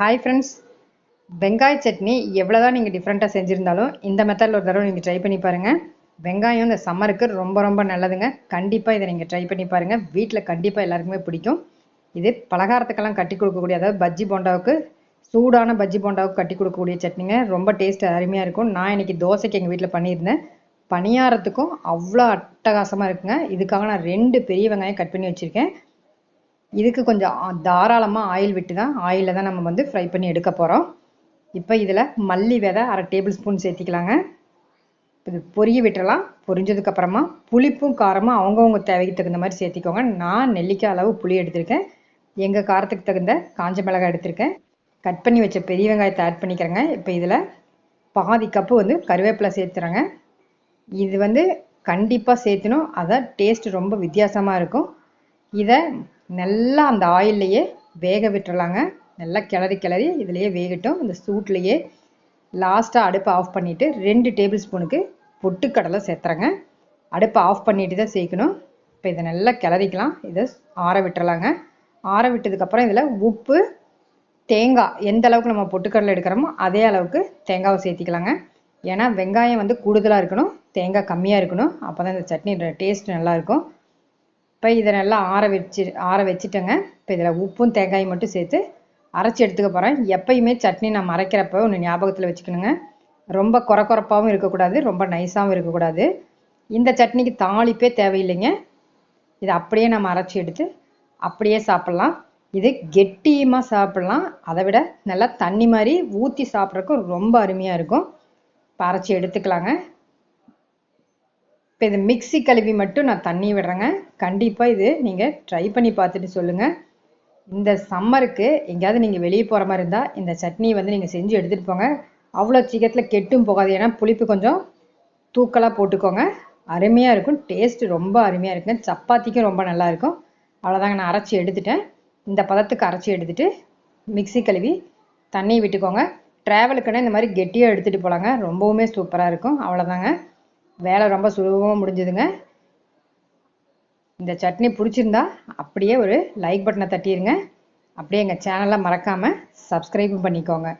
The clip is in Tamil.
ஹாய் ஃப்ரெண்ட்ஸ் வெங்காய சட்னி எவ்வளோதான் நீங்கள் டிஃப்ரெண்ட்டாக செஞ்சுருந்தாலும் இந்த மெத்தடில் ஒரு தடவை நீங்கள் ட்ரை பண்ணி பாருங்கள் வெங்காயம் இந்த சம்மருக்கு ரொம்ப ரொம்ப நல்லதுங்க. கண்டிப்பாக இதை நீங்கள் ட்ரை பண்ணி பாருங்கள் வீட்டில் கண்டிப்பாக எல்லாருக்குமே பிடிக்கும். இது பலகாரத்துக்கெல்லாம் கட்டி கொடுக்கக்கூடிய அதாவது பஜ்ஜி போண்டாவுக்கு சூடான பஜ்ஜி போண்டாவுக்கு கட்டி கொடுக்கக்கூடிய சட்னிங்க. ரொம்ப டேஸ்ட் அருமையாக இருக்கும். நான் இன்னைக்கு தோசைக்கு எங்கள் வீட்டில் பண்ணியிருந்தேன். பணியாரத்துக்கும் அவ்வளோ அட்டகாசமாக இருக்குங்க. இதுக்காக நான் ரெண்டு பெரிய வெங்காயம் கட் பண்ணி வச்சுருக்கேன். இதுக்கு கொஞ்சம் தாராளமாக ஆயில் விட்டு தான் ஆயிலில் தான் நம்ம வந்து ஃப்ரை பண்ணி எடுக்க போகிறோம் இப்போ இதில் மல்லி விதை அரை டேபிள் ஸ்பூன் சேர்த்திக்கலாங்க இது பொரிய விட்டுறலாம். பொரிஞ்சதுக்கப்புறமா புளிப்பும் காரமும் அவங்கவுங்க தேவைக்கு தகுந்த மாதிரி சேர்த்திக்கோங்க. நான் நெல்லிக்காய் அளவு புளி எடுத்திருக்கேன். எங்கள் காரத்துக்கு தகுந்த காஞ்ச மிளகாய் எடுத்திருக்கேன். கட் பண்ணி வச்ச பெரிய வெங்காயத்தை ஆட் பண்ணிக்கிறேங்க. இப்போ இதில் பாதி கப்பு வந்து கருவேப்பிலை சேர்த்துறேங்க. இது வந்து கண்டிப்பாக சேர்த்துணும். அதான் டேஸ்ட் ரொம்ப வித்தியாசமாக இருக்கும். இதை நல்லா அந்த ஆயில்லையே வேக விட்டுறலாங்க. நல்லா கிளறி கிளறி இதுலேயே வேகட்டும். இந்த சூட்லேயே லாஸ்ட்டாக அடுப்பை ஆஃப் பண்ணிவிட்டு ரெண்டு டேபிள் ஸ்பூனுக்கு பொட்டுக்கடலை சேர்த்துறேங்க. அடுப்பை ஆஃப் பண்ணிட்டு தான் சேர்க்கணும். இப்போ இதை நல்லா கிளறிக்கலாம். இதை ஆற விட்டுறலாங்க. ஆற விட்டதுக்கப்புறம் இதில் உப்பு தேங்காய் எந்த அளவுக்கு நம்ம பொட்டுக்கடலை எடுக்கிறோமோ அதே அளவுக்கு தேங்காவை சேர்த்திக்கலாங்க. ஏன்னா வெங்காயம் வந்து கூடுதலாக இருக்கணும். தேங்காய் கம்மியாக இருக்கணும். அப்போ தான் இந்த சட்னி டேஸ்ட் நல்லாயிருக்கும் இப்போ இதை நல்லா ஆற வச்சு ஆற வச்சுட்டேங்க. இப்போ இதில் உப்பும் தேங்காயும் மட்டும் சேர்த்து அரைச்சி எடுத்துக்க போகிறேன் எப்பயுமே சட்னி நான் மறைக்கிறப்ப ஒன்று ஞாபகத்தில் வச்சுக்கணுங்க. ரொம்ப குறக்குறப்பாகவும் இருக்கக்கூடாது ரொம்ப நைஸாகவும் இருக்கக்கூடாது. இந்த சட்னிக்கு தாளிப்பே தேவையில்லைங்க. இதை அப்படியே நம்ம அரைச்சி எடுத்து அப்படியே சாப்பிட்லாம். இது கெட்டியமாக சாப்பிட்லாம். அதை விட நல்லா தண்ணி மாதிரி ஊற்றி சாப்பிட்றதுக்கும் ரொம்ப அருமையாக இருக்கும். இப்போ அரைச்சி எடுத்துக்கலாங்க. இப்போ இது மிக்ஸி கழுவி மட்டும் நான் தண்ணி விடுறேங்க. கண்டிப்பாக இது நீங்கள் ட்ரை பண்ணி பார்த்துட்டு சொல்லுங்கள் இந்த சம்மருக்கு எங்கேயாவது நீங்கள் வெளியே போகிற மாதிரி இருந்தால் இந்த சட்னி வந்து நீங்கள் செஞ்சு எடுத்துகிட்டு போங்க. அவ்வளோ சீக்கிரத்தில் கெட்டும் போகாது. ஏன்னா புளிப்பு கொஞ்சம் தூக்கலாக போட்டுக்கோங்க. அருமையாக இருக்கும். டேஸ்ட்டு ரொம்ப அருமையாக இருக்குங்க. சப்பாத்திக்கும் ரொம்ப நல்லா இருக்கும். அவ்வளோதாங்க நான் அரைச்சி எடுத்துட்டேன். இந்த பதத்துக்கு அரைச்சி எடுத்துட்டு மிக்ஸி கழுவி தண்ணி விட்டுக்கோங்க. ட்ராவலுக்குன்னா இந்த மாதிரி கெட்டியாக எடுத்துகிட்டு போகலாங்க ரொம்பவுமே சூப்பராக இருக்கும். அவ்வளோதாங்க வேலை ரொம்ப சுலபமாக முடிஞ்சுதுங்க. இந்த சட்னி பிடிச்சிருந்தா அப்படியே ஒரு லைக் பட்டனை தட்டிடுங்க அப்படியே எங்கள் சேனலை மறக்காமல் சப்ஸ்கிரைபும் பண்ணிக்கோங்க.